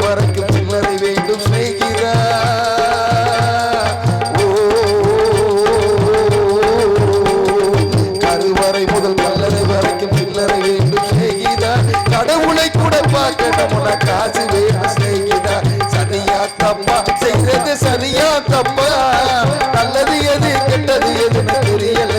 வரைக்கும் சில்லறை வேண்டும் சிநேகிதா ஓ, கருவறை முதல் கல்லறை வரைக்கும் சில்லறை வேண்டும் சிநேகிதா கடவுளை கூட பார்க்கணும் உனக்கு காசு வேணும் சிநேகிதா சரியா தப்பா செய்யறது சரியா தப்பா நல்லது எது கெட்டது எதுன்னு தெரியல.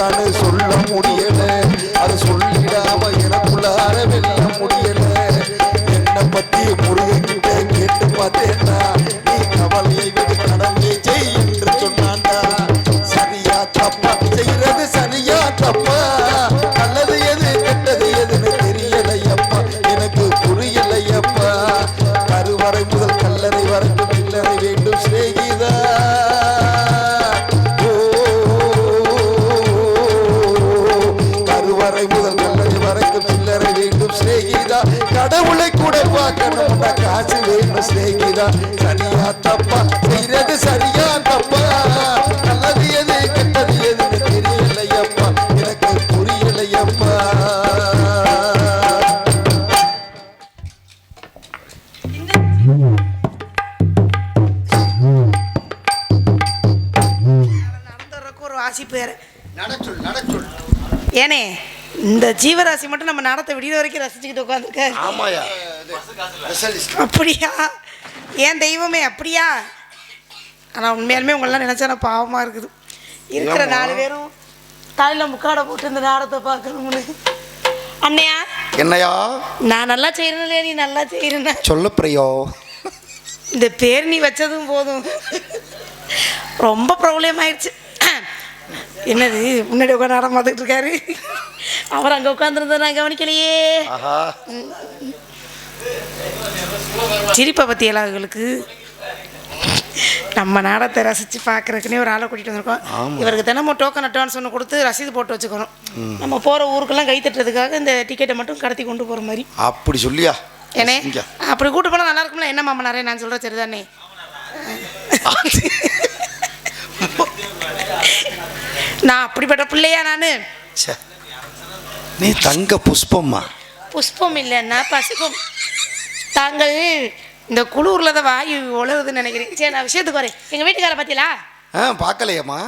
அப்படியானு சொல்ல முடியல. அது சொல்லிடாம எனக்குள்ளார வெல்ல முடியல. என்னை பத்தி முருகன் கிட்ட கேட்டு பார்த்தேன். காசு வேணும் சிநேகிதா. சரியா தப்பா. செய்யறது சரியா தப்பா. நல்லது எது கெட்டது எதுன்னு தெரியலையப்பா எனக்கு புரியலையப்பா நடந்துறதுக்கு ஒரு வாசி பேர். நடச்சொல் நடச்சொல் ஏனே? இந்த ஜீவராசி மட்டும் நம்ம நடத்த விடிய வரைக்கும் ரசிச்சுக்கிட்டு உட்காந்துருக்க. அப்படியா? ஏன் தெய்வமே அப்படியா? ஆனால் உண்மையாலுமே உங்களெல்லாம் நினச்சா நான் பாவமாக இருக்குது. இருக்கிற? நாலு பேரும் தலையில் முக்காடை போட்டு இந்த நாடத்தை பார்க்கணும்னு. அண்ணையா? என்னையா? நான் நல்லா செய்கிறேன் நீ நல்லா செய்கிறேன்னு சொல்ல பிரியோ. இந்த பேர் நீ வச்சதும் போதும். ரொம்ப ப்ராப்ளம் ஆயிடுச்சு. என்னது முன்னாடி உட்காந்து நாடகம் பார்த்துட்டு இருக்காரு? அவர் அங்கே உட்காந்துருந்ததை நான் கவனிக்கலையே. சிரிப்பை பற்றி அவங்களுக்கு நம்ம நாடகத்தை ரசித்து பார்க்குறதுக்குனே ஒரு ஆளை கூட்டிகிட்டு வந்திருக்கோம். இவருக்கு தினமும் டோக்கன் அட்வான்ஸ் ஒன்று கொடுத்து ரசீது போட்டு வச்சுக்கணும். நம்ம போகிற ஊருக்கெல்லாம் கை தட்டுறதுக்காக இந்த டிக்கெட்டை மட்டும் கடத்தி கொண்டு போகிற மாதிரி. அப்படி சொல்லியா? ஏனே. அப்படி கூட்டு போனால் நல்லா இருக்கும்ல? என்ன மாமனாரே நான் சொல்கிறேன் சரிதானே? நான் அப்படிப்பட்ட பிள்ளையா நான். நீ தங்க புஷ்பம்மா. புஷ்பம் இல்லைன்னா பசுப்பம் தாங்கள் இந்த குளூரில் தான் வாயு உழவுதுன்னு நினைக்கிறேன். சரி நான் விஷயத்துக்கு வரேன். எங்கள் வீட்டுக்கார பார்த்தீங்களா? ஆ பார்க்கலையம்மா.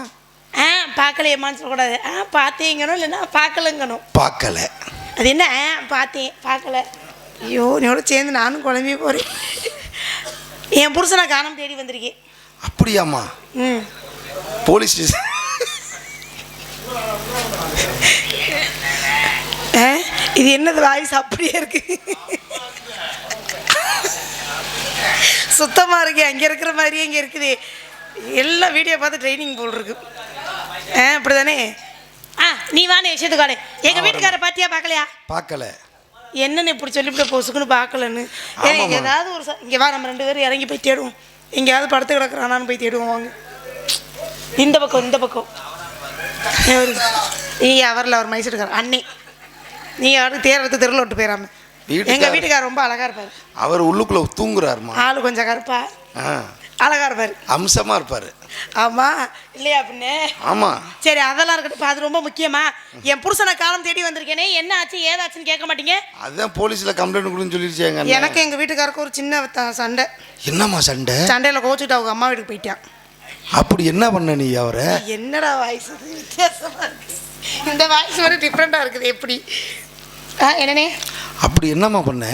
ஆ பார்க்கலையம்மான்னு சொல்லக்கூடாது. ஆ பார்த்தீங்கணும் இல்லைன்னா பார்க்கலங்கணும். பார்க்கல. அது என்ன? ஆ பார்த்தேன் பார்க்கல. ஐயோ நீயோட சேர்ந்து நானும் குழம்பி போகிறேன் என் புருஷனை காணாம தேடி வந்திருக்கேன். அப்படியாம்மா. ம். போலீஸ் ஸ்டேஷன் ஆ, இது என்னது வாய்ஸ் அப்படியே இருக்கு? சுத்தமா இருக்கு அங்க இருக்கிற மாதிரியே இங்க இருக்குது. எல்லாம் வீடியோ பார்த்து ட்ரைனிங் போல் இருக்கு. ஆ அப்படிதானே? ஆ நீ வானே விஷயத்துக்கு வானே எங்க வீட்டுக்கார பாத்தியா பார்க்கலையா? பார்க்கல. என்னன்னு இப்படி சொல்லிவிட்டு பொசுக்குன்னு பார்க்கலன்னு. ஏதாவது ஒரு ச- இங்க வா நம்ம ரெண்டு பேரும் இறங்கி போய் தேடுவோம். எங்கேயாவது படுத்து கிடக்குறானான்னு போய் தேடுவோம் வாங்க. இந்த பக்கம் இந்த பக்கம்? நீ அவரில் அவர் மைசூர் இருக்கார் அண்ணி. நீ அவருக்கு தேர்றது தெருவில் விட்டு போயிடாம எங்க வீட்டுக்காரர். வீட்டுக்கார் ரொம்ப அழகா இருப்பார். அவர் உள்ளுக்குள்ள தூங்குறாருமா? ஆளு கொஞ்சம் கருப்பா. ஆ. இருப்பாரு. அம்சமா இருப்பாரு. ஆமா. இல்லையா அப்படின்னு ஆமா. சரி அதெல்லாம் இருக்கட்டும். அது ரொம்ப முக்கியமா. என் புருஷனை காலம் தேடி வந்திருக்கேனே. என்ன ஆச்சு ஏதாச்சுன்னு கேட்க மாட்டீங்க? அதுதான் போலீஸ்ல கம்ப்ளைண்ட் கொடுன்னு சொல்லிருச்சாங்க எனக்கு எங்க வீட்டுக்காருக்கு ஒரு சின்ன சண்டை. என்னம்மா சண்டை? சண்டையில கோச்சுட்டு அவங்க அம்மா வீட்டுக்கு போயிட்டான். அப்படி என்ன பண்ண நீ அவரை? என்னடா வாய்ஸ் இது? வித்தியாசமா இருக்கு. இந்த வாய்ஸ் வரை டிஃப்ரெண்டா இருக்குது. எப்படி? ஆ என்னனே? அப்படி என்னம்மா பண்ண?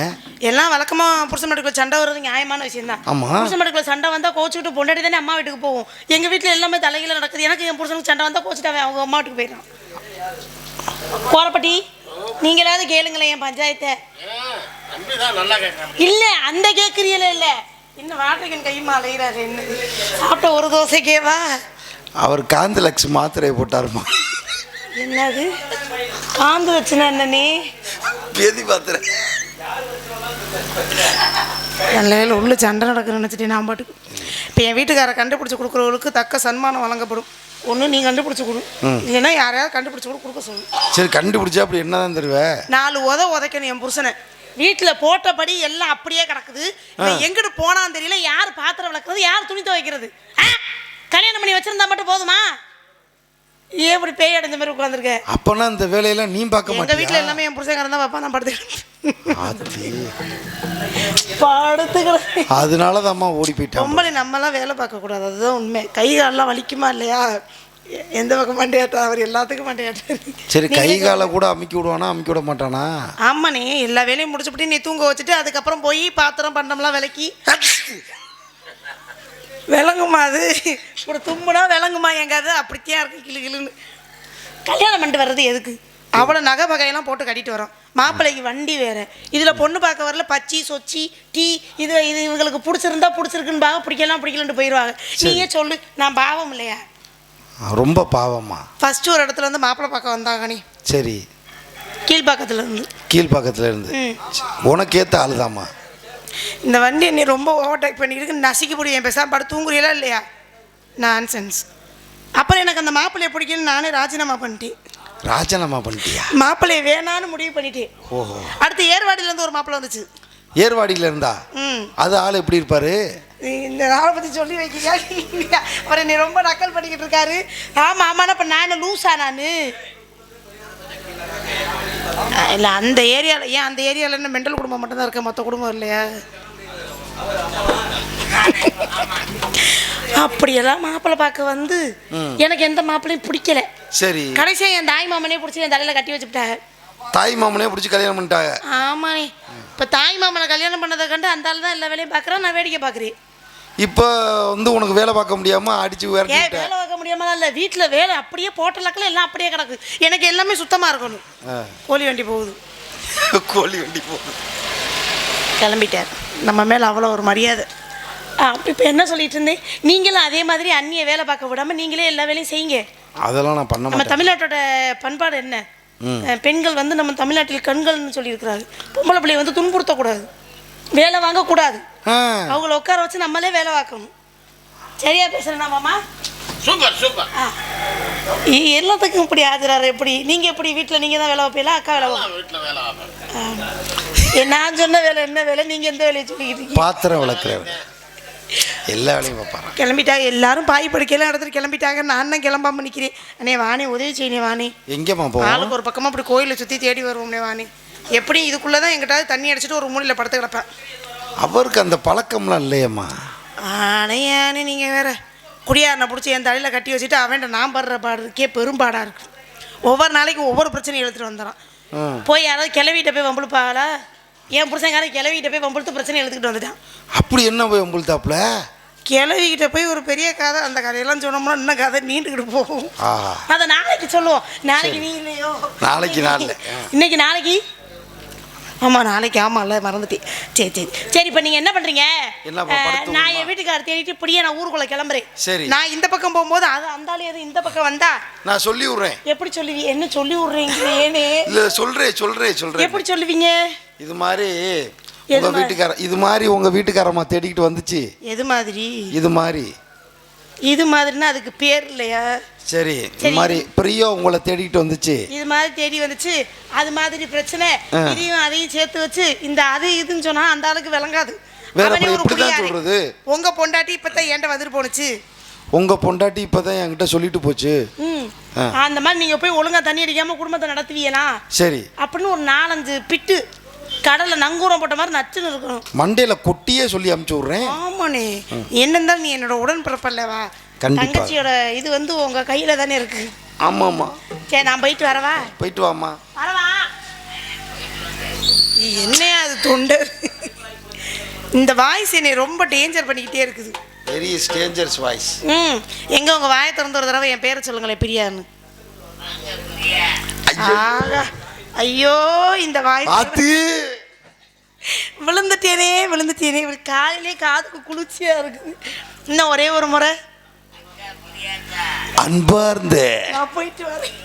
எல்லாம் வழக்கமா புருஷன் வீட்டுக்குள்ள சண்டை வர்றது நியாயமான விஷயம் தான் ஆமா. புருஷன் வீட்டுக்குள்ள சண்டை வந்தா கோச்சுக்கிட்டு பொண்டாட்டி தானே அம்மா வீட்டுக்கு போவோம் எங்க வீட்டுல எல்லாமே தலையில நடக்குது. எனக்கு என் புருஷனுக்கு சண்டை வந்தா கோச்சுட்டு அவன் அவங்க அம்மா வீட்டுக்கு போயிடறான். கோரப்பட்டி நீங்களாவது கேளுங்களேன் என் பஞ்சாயத்தை. இல்ல அந்த கேக்குறீல இல்ல. இன்னும் வாட்டகன் கையுமா அலைகிறாரு என்ன? சாப்பிட்ட ஒரு தோசைக்கேவா? அவர் காந்தலக்ஸ் மாத்திரையை போட்டாருமா. என்னது? காந்து வச்சுனா என்னனே பேதி மாத்திரை. நல்ல வேளை உள்ள சண்டை நடக்குன்னு நினச்சிட்டு நான் பாட்டுக்கு. இப்போ என் வீட்டுக்காரை கண்டுபிடிச்சி கொடுக்குறவங்களுக்கு தக்க சன்மானம் வழங்கப்படும். ஒன்று நீ கண்டுபிடிச்சி கொடு. இல்லைன்னா யாரையாவது கண்டுபிடிச்சி கூட கொடுக்க சொல்லு. சரி கண்டுபிடிச்சா அப்படி என்னதான் தருவ நாலு உத உதைக்கணும் என் புருஷனை. வீட்டில் போட்டபடி எல்லாம் அப்படியே கிடக்குது. எங்கிட்டு போனான்னு தெரியல யார் பாத்திரம் விளக்குறது யார் துணி துவைக்கிறது? கல்யாணம் பண்ணி வச்சிருந்தா மட்டும் போதுமா? ஏன் இப்படி பேய் அடைஞ்ச மாதிரி உட்காந்துருக்க அப்பனா இந்த வேலையெல்லாம் நீ பார்க்க எங்க வீட்டில் மாட்டியா எல்லாமே என் புருஷன் தான் பாப்பா நான் படுத்துக்கிறேன். படுத்துக்கிறேன். அதனால தான் அம்மா ஓடி போயிட்டான். பொம்பளை நம்மலாம் வேலை பார்க்கக்கூடாது அதுதான் உண்மை. கை காலெல்லாம் வலிக்குமா இல்லையா? எந்த பக்கம் மண்டையாட்டா அவர் எல்லாத்துக்கும் மண்டையாட்டாரு சரி கை காலை கூட அமுக்கி விடுவானா? அமுக்கி விட மாட்டானா? ஆமாண்ணே எல்லா வேலையும் முடிச்சுப்புட்டு நீ தூங்க வச்சுட்டு அதுக்கப்புறம் போய் பாத்திரம் பண்டம்லாம் விளக்கி. விளங்குமா அது? இப்படி தும்முனா விளங்குமா எங்க அது? அப்படித்தான் இருக்கு கிளு கிளுன்னு. கல்யாணம் பண்ணிட்டு வர்றது எதுக்கு? அவ்வளோ நகை வகையெல்லாம் போட்டு கட்டிட்டு வரோம். மாப்பிள்ளைக்கு வண்டி வேற. இதில் பொண்ணு பார்க்க வரல பச்சி சொச்சி டீ இது இது இவங்களுக்கு பிடிச்சிருந்தா பிடிச்சிருக்குன்னு பாக பிடிக்கலாம் பிடிக்கலன்ட்டு போயிடுவாங்க நீயே சொல்லு நான் பாவம் இல்லையா? ரொம்ப பாவம்மா ஃபர்ஸ்ட் ஒரு இடத்துல வந்து மாப்பிள்ளை பார்க்க வந்தாங்க நீ சரி. கீழ்பாக்கத்துல இருந்து கீழ்ப்பாக்கத்துல இருந்து ம். உனக்கு ஏத்த ஆளுதாம்மா. இந்த வண்டி நீ ரொம்ப ஓவர்டேக் பண்ணிக்கிட்டு நசிக்க முடியும் பேசாம படு தூங்குறீங்களா இல்லையா? நான்சென்ஸ் அப்புறம் எனக்கு அந்த மாப்பிள்ளைய பிடிக்கல நானே ராஜினாமா பண்ணிட்டேன். ராஜினாமா பண்ணிட்டியா? மாப்பிள்ளைய வேணான்னு முடிவு பண்ணிட்டேன். ஓஹோ. அடுத்து ஏர்வாடியில இருந்து ஒரு மாப்பிள்ளை வந்துச்சு. ஏர்வாடியில இருந்தா அது ஆள் எப்படி இருப்பாரு? இந்த நாளை பற்றி சொல்லி வைக்கிறியா அப்புறம் நீ ரொம்ப நக்கல் பண்ணிக்கிட்டு இருக்காரு. ஆமாம் ஆமாண்ணா இப்போ நான் லூஸா நான்? இல்லை அந்த ஏரியாவில் ஏன் அந்த ஏரியாவில் என்ன மெண்டல் குடும்பம் மட்டும்தான் இருக்க? மொத்த குடும்பம் இல்லையா? அப்படியெல்லாம் மாப்பிள்ளை பார்க்க வந்து எனக்கு எந்த மாப்பிள்ளையும் பிடிக்கல. சரி. கடைசியாக என் தாய் மாமனே பிடிச்சி என் தலையில் கட்டி வச்சுட்டாங்க தாய் மாமனே பிடிச்சி கல்யாணம் பண்ணிட்டாங்க. ஆமாண்ணே. இப்போ தாய் மாமனை கல்யாணம் பண்ணதை கண்டு அந்த ஆள் தான் எல்லா வேலையும் பார்க்குறேன் நான் வேடிக்கை பார்க்குறேன். இப்போ வந்து உனக்கு வேலை பார்க்க முடியாம அடிச்சு ஏன் விரட்டிட்ட வேலை பார்க்க முடியாமலாம் இல்லை. வீட்டில் வேலை அப்படியே போட்டலக்கில் எல்லாம் அப்படியே கிடக்கு. எனக்கு எல்லாமே சுத்தமாக இருக்கணும். கோழி வண்டி போகுது. கோழி வண்டி போகுது. கிளம்பிட்டார் நம்ம மேலே அவ்வளோ ஒரு மரியாதை. இப்போ என்ன சொல்லிட்டு இருந்தேன்? நீங்களும் அதே மாதிரி அந்நிய வேலை பார்க்க விடாமல் நீங்களே எல்லா வேலையும் செய்யுங்க. அதெல்லாம் நான் பண்ண நம்ம தமிழ்நாட்டோட பண்பாடு என்ன? பெண்கள் வந்து நம்ம தமிழ்நாட்டில் கண்கள்னு சொல்லியிருக்கிறாங்க பொம்பளை பிள்ளைய வந்து துன்புறுத்தக்கூடாது. வேலை வாங்கக்கூடாது. அவங்கள உட்கார வச்சு நம்மளே வேலை பார்க்கணும். சரியா பேசுறேனா மாமா சூப்பர். சூப்பர் எல்லாத்துக்கும் இப்படி ஆஜராரு எப்படி? நீங்க எப்படி? வீட்டில் நீங்க தான் வேலை வைப்பீங்களா அக்கா வேலை வீட்டில் வேலை நான் சொன்ன வேலை என்ன வேலை? நீங்க எந்த வேலையை சொல்லிக்கிட்டு பாத்திரம் விளக்குறவன் எல்லா வேலையும் பார்ப்பான் கிளம்பிட்டாங்க எல்லாரும் பாய் படுக்கையெல்லாம் எடுத்துட்டு கிளம்பிட்டாங்க. நான் தான் கிளம்பாம நிற்கிறேன் அண்ணே வாணி உதவி செய்யணே வாணி. எங்கேம்மா போவோம்? ஆளுக்கு ஒரு பக்கமாக அப்படி கோயிலை சுற்றி தேடி வருவோம்னே வாணி. எப்படி? இதுக்குள்ளே தான் எங்கிட்டாவது தண்ணி அடிச்சிட்டு ஒரு மூலையில் படுத்து கிடப்பேன். அவருக்கு அந்த பழக்கம்லாம் இல்லையம்மா. ஆனையானே நீங்கள் வேற. குடியாரனை பிடிச்சி என் தலையில் கட்டி வச்சுட்டு அவன்கிட்ட நான் படுற பாடுறதுக்கே பெரும்பாடாக இருக்கு. ஒவ்வொரு நாளைக்கும் ஒவ்வொரு பிரச்சனையும் எழுத்துட்டு வந்துடுறான் ம். போய் யாராவது கிளவிட்ட போய் வம்புழுப்பாங்களா என் புருஷங்காரன் கிளவிட்ட போய் வம்புழுத்து பிரச்சனை எழுத்துக்கிட்டு வந்துட்டான். அப்படி என்ன போய் உங்களுத்தாப்புல கிளவிக்கிட்ட போய் ஒரு பெரிய கதை அந்த கதையெல்லாம் சொன்னோம்னா இன்னும் கதை நீண்டுக்கிட்டு போகும். அதை நாளைக்கு சொல்லுவோம். நாளைக்கு நீ இல்லையோ? நாளைக்கு. ஆ. இன்னைக்கு நாளைக்கு ஆமாம் நாளைக்கு ஆமாம்ல மறந்துட்டேன். சரி சரி. சரி இப்போ நீங்கள் என்ன பண்ணுறீங்க நான்? என் வீட்டுக்கார தேடிட்டு இப்படியே நான் ஊருக்குள்ளே கிளம்புறேன். சரி. நான் இந்த பக்கம் போகும்போது அது அந்த ஆளு இந்த பக்கம் வந்தா? நான் சொல்லி விட்றேன். எப்படி சொல்லுவீ? என்ன சொல்லி விட்றீங்க ஏனே? இல்லை சொல்கிறேன் சொல்கிறேன் சொல்கிறேன் எப்படி சொல்லுவீங்க? இது மாதிரி உங்கள்? வீட்டுக்கார இது மாதிரி உங்கள் வீட்டுக்காரம்மா தேடிக்கிட்டு வந்துச்சு. எது மாதிரி? இது மாதிரி. இது மாதிரின்னா அதுக்கு பேர் இல்லையா? சரி இது சரி. மாதிரி பிரியோ உங்களை தேடிக்கிட்டு வந்துச்சு. இது மாதிரி தேடி வந்துச்சு. அது மாதிரி பிரச்சனை. இதையும் அதையும் சேர்த்து வச்சு இந்த அது இதுன்னு சொன்னா அந்த ஆளுக்கு விளங்காது. வேற அவனே ஒரு எப்படி தான் குடியாரி. சொல்றது? உங்க பொண்டாட்டி இப்பதான் ஏன்ட்ட வந்துட்டு போனுச்சு உங்க பொண்டாட்டி இப்பதான் என்கிட்ட சொல்லிட்டு போச்சு. ம். ஆ. அந்த மாதிரி நீங்க போய் ஒழுங்கா தண்ணி அடிக்காம குடும்பத்தை நடத்துவீங்களா? சரி. அப்படின்னு ஒரு நாலஞ்சு பிட்டு கடல்ல நங்கூரம் போட்ட மாதிரி நச்சுன்னு இருக்கணும். மண்டையில கொட்டியே சொல்லி அமுச்சு விடுறேன். ஆமாண்ணே. என்ன இருந்தாலும் நீ என்னோட உடன்பிறப்பல்லவா கண்டிப்பா. தங்கச்சியோட இது வந்து உங்க கையில தானே இருக்கு. ஆமா ஆமா சரி நான் போயிட்டு வரவா? போயிட்டு வாமா வரவா? என்னையா அது தொண்டை? இந்த வாய்ஸ் என்னை ரொம்ப டேஞ்சர் பண்ணிக்கிட்டே இருக்குது. வெரி ஸ்டேஞ்சர்ஸ் வாய்ஸ் ம் எங்க உங்க வாயை திறந்து ஒரு தடவை என் பேரை சொல்லுங்களேன் பிரியான்னு. ஆகா. ஐயோ இந்த வாய் ஆத்து விழுந்துட்டேனே விழுந்துட்டேனே. இப்படி காலையிலே காதுக்கு குளிர்ச்சியா இருக்குது. இன்னும் ஒரே ஒரு முறை? அன்பார்ந்த. நான் போயிட்டு வரேன்.